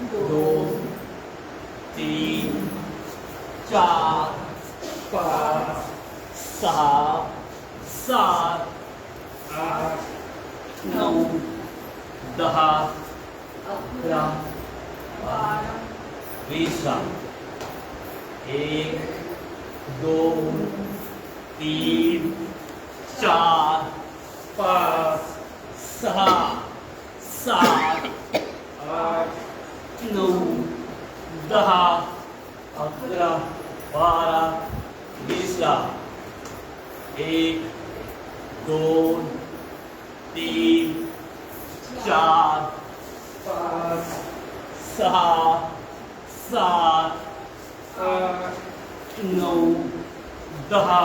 दोन तीन चार पाच सहा सात आठ नऊ दहा अकरा बारा वीस एक दोन तीन चार पाच सहा सात नऊ दहा, अकरा, बारा वीसला एक, दोन, तीन, चार, पाच, सहा, सात, आठ, नऊ, दहा,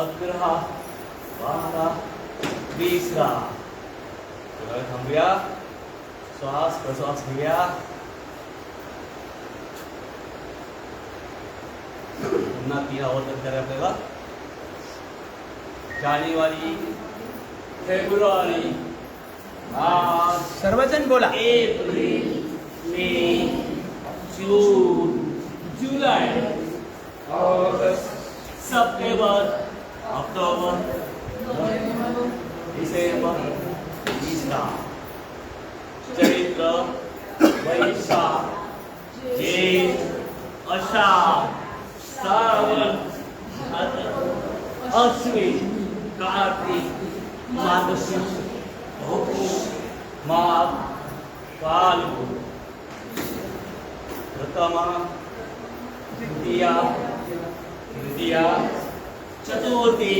अकरा, बारा वीसला थांबूया. श्वास प्रश्वास घेऊया पुन्हा तीन आवर्तन करा आपल्याला जानेवारी फेब्रुवारी मार्च सर्वजण बोला. एप्रिल मे जून जुलै ऑगस्ट सप्टेंबर ऑक्टोबर डिसेंबर तीसरा चैत्र वैशाख जेठ आषाढ श्रावण अश्विन कार्तिक मार्गशीर्ष पौष माघ फाल्गु प्रथमा द्वितीया तृतीया चतुर्थी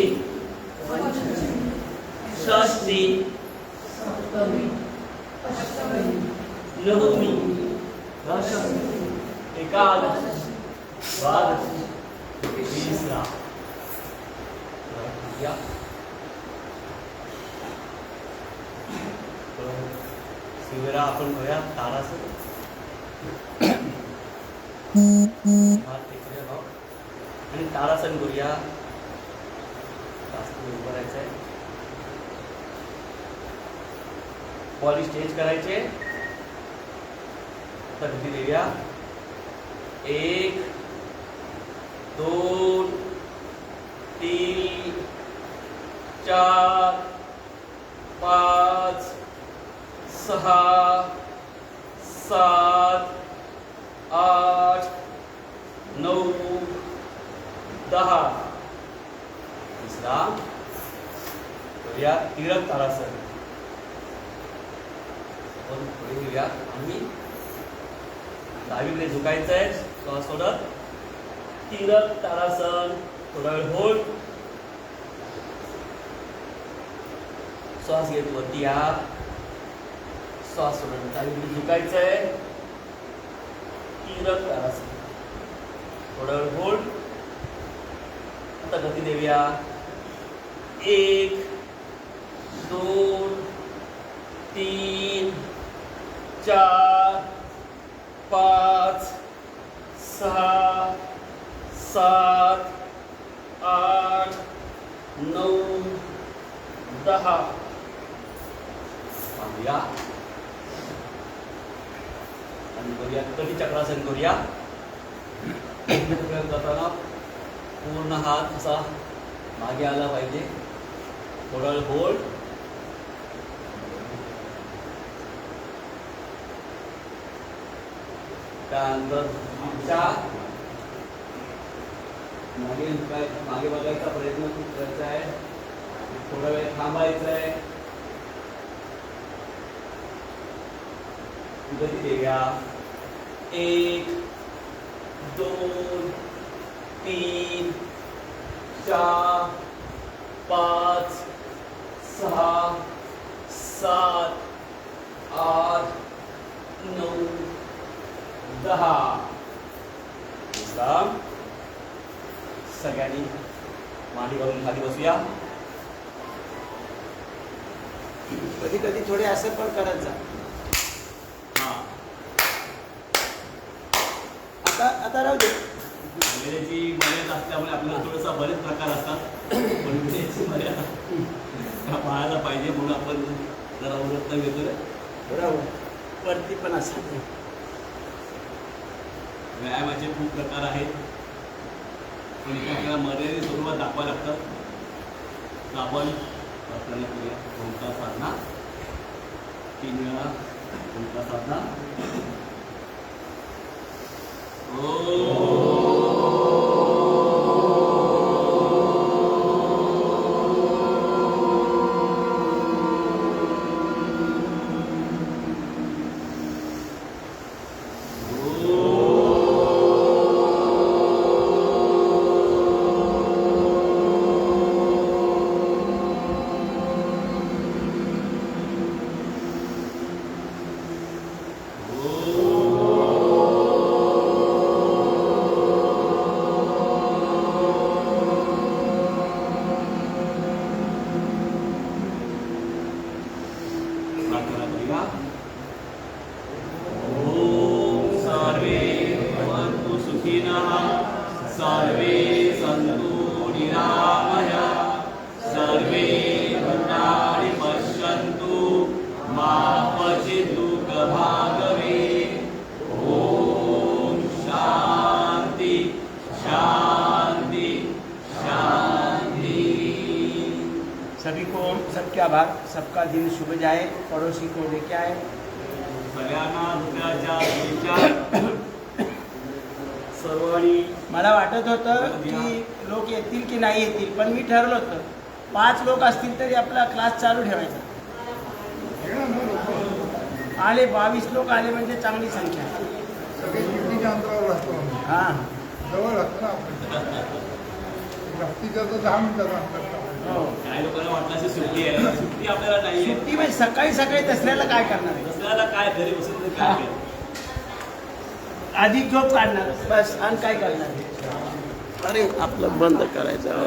षष्ठी सप्तमी नवमी दशमी एकादशी द्वादशी वीसला या. शिवरा आपण बघूया तारासन आणि तारासन करूया जास्त वेळ उभं राहायचं आहे पॉलिश चेंज करायचे. आता किती देऊया एक दोन तीन चार पाच सहा सात आठ नऊ दहा. तिसरा. करूया तिरक तारासन आपण पुढे घेऊया आणि डावीकडे झुकायचं आहे. श्वास सोडत. तिरक तारासन थोडा वेळ होल्ड श्वास घेत वरती या. श्वास सोडत. डावीकडे झुकायचं आहे. तिरक तारासन. थोडा वेळ होल्ड आता गती देऊया. एक दोन तीन चार पाच सहा सात आठ नऊ दहा. थांबूया आणि करूया कधी चक्रासन करूया? करताना पूर्ण हात असा मागे आला पाहिजे. थोडा होल्ड मागे काय प्रयत्न करायचा आहे थोडा वेळ थांबायचा एक, दोन, तीन, चार, पाच, सहा, सात, आठ, नऊ दहा. सगळ्यांनी मांडी घालून खाली बसूया. कधी कधी थोडे असं पण करत जा. हा. आता आता राहू दे. वेळेची मर्यादा असल्यामुळे आपल्याला थोडासा बरेच प्रकार असतात. पण वेळेची मर्यादा पाळायला पाहिजे म्हणून आपण जरा उलट घेतोय राहू वरती पण असं. व्यायामाचे खूप प्रकार आहेत. आणि इथे आपल्याला मर्यादित स्वरूपात दाखवा लागतं. तर आपण प्रार्थना करूया. कोणता साधना. तीन वेळा कोणता साधना. प्रार्थना सबके आभार सबका दिन शुभ जाए पड़ोसी को लेके आए। सर्वांनी मला वाटत होतं की लोक येतील की नाही येतील पण मी ठरवलं होतं. पाच लोक असतील तरी आपला क्लास चालू ठेवायचा. आले बावीस लोक आले म्हणजे चांगली संख्या. हां. जवळ जास्त दहा मिनिटाचा. हो. काही लोकांना वाटलं सुट्टी आहे. आपल्याला नाही सुट्टी म्हणजे सकाळी सकाळी दसऱ्याला काय करणार आहे? दसऱ्याला काय घरी बसून काय? आधी झोप काढणार बस आणि काय करणार अरे आपलं बंद करायचं